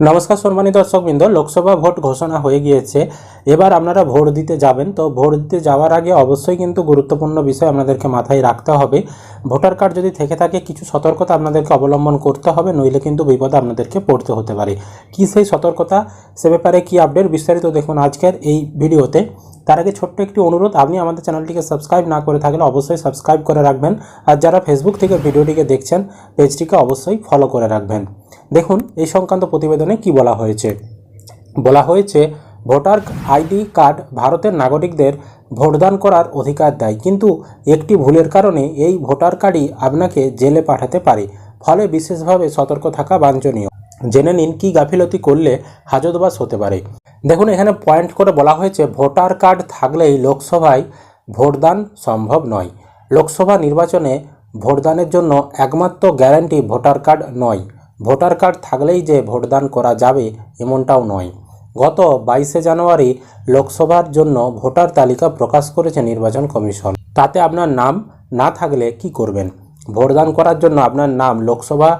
নমস্কার সম্মানিত দর্শকবৃন্দ, লোকসভা ভোট ঘোষণা হয়ে গিয়েছে। এবার আপনারা ভোট দিতে যাবেন। তো ভোট দিতে যাওয়ার আগে অবশ্যই কিন্তু গুরুত্বপূর্ণ বিষয় আপনাদেরকে মাথায় রাখতে হবে। ভোটার কার্ড যদি থেকে থাকে, কিছু সতর্কতা আপনাদেরকে অবলম্বন করতে হবে, নইলে কিন্তু বিপদে আপনাদেরকে পড়তে হতে পারে। কী সেই সতর্কতা? সে ব্যাপারে কী আপডেট বিস্তারিত দেখুন আজকের এই ভিডিওতে। তার আগে ছোট্ট একটি অনুরোধ, আপনি আমাদের চ্যানেলটিকে সাবস্ক্রাইব না করে থাকলে অবশ্যই সাবস্ক্রাইব করে রাখবেন আর যারা ফেসবুক থেকে ভিডিওটিকে দেখছেন, পেজটিকে অবশ্যই ফলো করে রাখবেন। দেখুন, এই সংক্রান্ত প্রতিবেদনে কি বলা হয়েছে। বলা হয়েছে, ভোটার আইডি কার্ড ভারতের নাগরিকদের ভোটদান করার অধিকার দেয়, কিন্তু একটি ভুলের কারণে এই ভোটার কার্ডই আপনাকে জেলে পাঠাতে পারে, ফলে বিশেষভাবে সতর্ক থাকা বাঞ্ছনীয়। জেনে নিন কি গাফিলতি করলে হাজতবাস হতে পারে। দেখুন, এখানে পয়েন্ট করে বলা হয়েছে, ভোটার কার্ড থাকলেই লোকসভায় ভোটদান সম্ভব নয়। লোকসভা নির্বাচনে ভোটদানের জন্য একমাত্র গ্যারান্টি ভোটার কার্ড নয়। ভোটার কার্ড থাকলেই যে ভোটদান করা যাবে, এমনটাও নয়। গত বাইশে জানুয়ারি লোকসভার জন্য ভোটার তালিকা প্রকাশ করেছে নির্বাচন কমিশন। তাতে আপনার নাম না থাকলে কি করবেন? ভোটদান করার জন্য আপনার নাম লোকসভা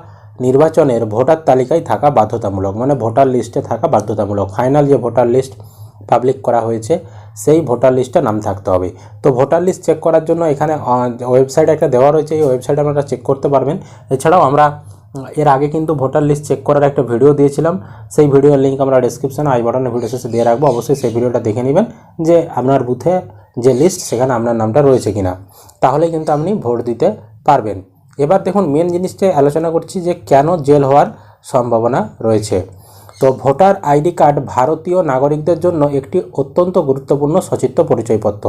নির্বাচনের ভোটার তালিকায় থাকা বাধ্যতামূলক মানে ভোটার লিস্টে থাকা বাধ্যতামূলক। ফাইনাল যে ভোটার লিস্ট পাবলিক করা হয়েছে, সেই ভোটার লিস্টে নাম থাকতে হবে। তো ভোটার লিস্ট চেক করার জন্য এখানে ওয়েবসাইট একটা দেওয়া রয়েছে, এই ওয়েবসাইটে আপনারা চেক করতে পারবেন। এছাড়াও আমরা এর আগে কিন্তু ভোটার লিস্ট চেক করার একটা ভিডিও দিয়েছিলাম। সেই ভিডিওর লিঙ্ক আমরা ডিসক্রিপশনে আই বাটনে ভিডিও শেষে দিয়ে রাখব। অবশ্যই সেই ভিডিওটা দেখে নেবেন যে আপনার বুথে যে লিস্ট সেখানে আপনার নামটা রয়েছে কিনা। তাহলে কিন্তু আপনি ভোট দিতে পারবেন। এবার দেখুন মেন জিনিসটা আলোচনা করছি যে কেন জেল হওয়ার সম্ভাবনা রয়েছে। তো ভোটার আইডি কার্ড ভারতীয় নাগরিকদের জন্য একটি অত্যন্ত গুরুত্বপূর্ণ সচিত্র পরিচয়পত্র,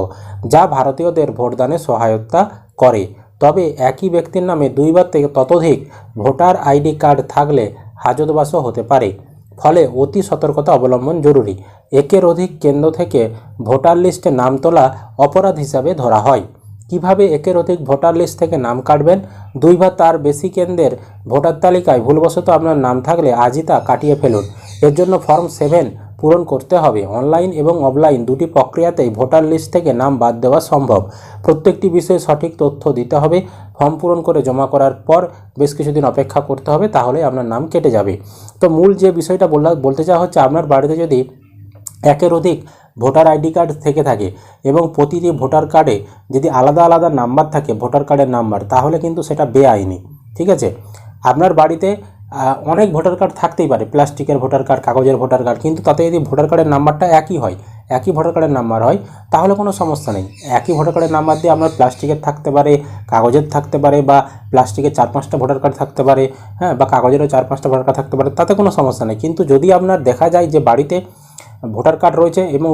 যা ভারতীয়দের ভোটদানে সহায়তা করে। তবে একই ব্যক্তির নামে দুইবার থেকে ততোধিক ভোটার আইডি কার্ড থাকলে হাজতবাসও হতে পারে। ফলে অতি সতর্কতা অবলম্বন জরুরি। একের অধিক কেন্দ্র থেকে ভোটার লিস্টে নাম তোলা অপরাধ হিসাবে ধরা হয়। কীভাবে একের অধিক ভোটার লিস্ট থেকে নাম কাটবেন? দুই বা তার বেশি কেন্দ্রের ভোটার তালিকায় ভুলবশত আপনার নাম থাকলে আজই তা কাটিয়ে ফেলুন। এর জন্য ফর্ম সেভেন পূরণ করতে হবে। অনলাইন এবং অফলাইন দুটি প্রক্রিয়াতেই ভোটার লিস্ট থেকে নাম বাদ দেওয়া সম্ভব। প্রত্যেকটি বিষয়ে সঠিক তথ্য দিতে হবে। ফর্ম পূরণ করে জমা করার পর বেশ কিছুদিন অপেক্ষা করতে হবে, তাহলে আপনার নাম কেটে যাবে। তো মূল যে বিষয়টা বললা, বলতে চাওয়া হচ্ছে, আপনার বাড়িতে যদি একের অধিক ভোটার আইডি কার্ড থেকে থাকে এবং প্রতিটি ভোটার কার্ডে যদি আলাদা আলাদা নাম্বার থাকে ভোটার কার্ডের নাম্বার, তাহলে কিন্তু সেটা বেআইনি, ঠিক আছে? আপনার বাড়িতে অনেক ভোটার কার্ড থাকতেই পারে, প্লাস্টিকের ভোটার কার্ড, কাগজের ভোটার কার্ড, কিন্তু তাতে যদি ভোটার কার্ডের নাম্বারটা একই হয়, একই ভোটার কার্ডের নাম্বার হয়, তাহলে কোনো সমস্যা নেই। একই ভোটার কার্ডের নাম্বার দিয়ে আপনার প্লাস্টিকের থাকতে পারে, কাগজের থাকতে পারে বা প্লাস্টিকের চার পাঁচটা ভোটার কার্ড থাকতে পারে হ্যাঁ বা কাগজেরও চার পাঁচটা ভোটার কার্ড থাকতে পারে, তাতে কোনো সমস্যা নেই। কিন্তু যদি আপনার দেখা যায় যে বাড়িতে ভোটার কার্ড রয়েছে এবং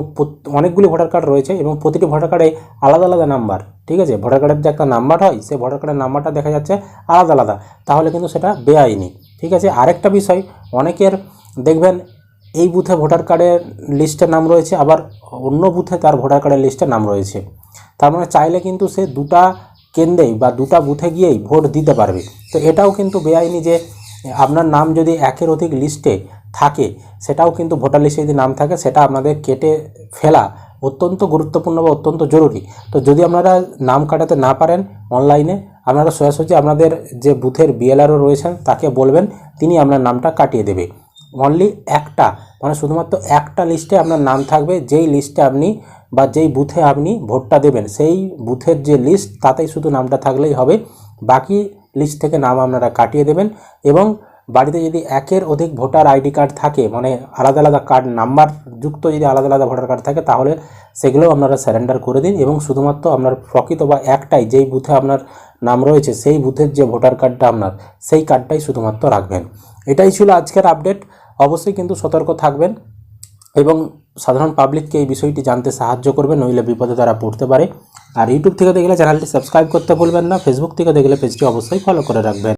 অনেকগুলি ভোটার কার্ড রয়েছে এবং প্রতিটি ভোটার কার্ডে আলাদা আলাদা নাম্বার, ঠিক আছে? ভোটার কার্ডের যে একটা নাম্বার হয়, সেই ভোটার কার্ডের নাম্বারটা দেখা যাচ্ছে আলাদা আলাদা। তাহলে কিন্তু সেটা বেআইনি, ঠিক আছে? আরেকটা বিষয়, অনেকের দেখবেন এই বুথে ভোটার কার্ডের লিস্টে নাম রয়েছে, আবার অন্য বুথে তার ভোটার কার্ডের লিস্টে নাম রয়েছে। তার মানে চাইলে কিন্তু সে দুটা কেন্দ্রেই বা দুটা বুথে গিয়েই ভোট দিতে পারবে। তো এটাও কিন্তু বেআইনি যে আপনার নাম যদি একের অধিক লিস্টে থাকে, সেটাও কিন্তু ভোটার লিস্টে যদি নাম থাকে, সেটা আপনাদের কেটে ফেলা অত্যন্ত গুরুত্বপূর্ণ বা অত্যন্ত জরুরি। তো যদি আপনারা নাম কাটাতে না পারেন অনলাইনে, আপনারা সোজাসুজি আপনাদের যে বুথের বিএলআরও রয়েছেন, তাকে বলবেন, তিনি আপনার নামটা কাটিয়ে দেবে। অনলি একটা মানে শুধুমাত্র একটা লিস্টে আপনার নাম থাকবে, যেই লিস্টে আপনি বা যেই বুথে আপনি ভোটটা দেবেন, সেই বুথের যে লিস্ট, তাতেই শুধু নামটা থাকলেই হবে। বাকি লিস্ট থেকে নাম আপনারা কাটিয়ে দেবেন এবং বাড়িতে যদি একের অধিক ভোটার আইডি কার্ড থাকে মানে আলাদা আলাদা কার্ড নাম্বার যুক্ত যদি আলাদা আলাদা ভোটার কার্ড থাকে, তাহলে সেগুলোও আপনারা স্যারেন্ডার করে দিন এবং শুধুমাত্র আপনার প্রকৃত বা একটাই যেই বুথে আপনার নাম রয়েছে, সেই বুথের যে ভোটার কার্ডটা আপনার, সেই কার্ডটাই শুধুমাত্র রাখবেন। এটাই ছিল আজকের আপডেট অবশ্যই কিন্তু সতর্ক থাকবেন এবং সাধারণ পাবলিককে এই বিষয়টি জানতে সাহায্য করবে নইলে বিপদে তারা পড়তে পারে। আর ইউটিউব থেকে দেখলে চ্যানেলটি সাবস্ক্রাইব করতে ভুলবেন না ফেসবুক থেকে দেখলে পেজটি অবশ্যই ফলো করে রাখবেন।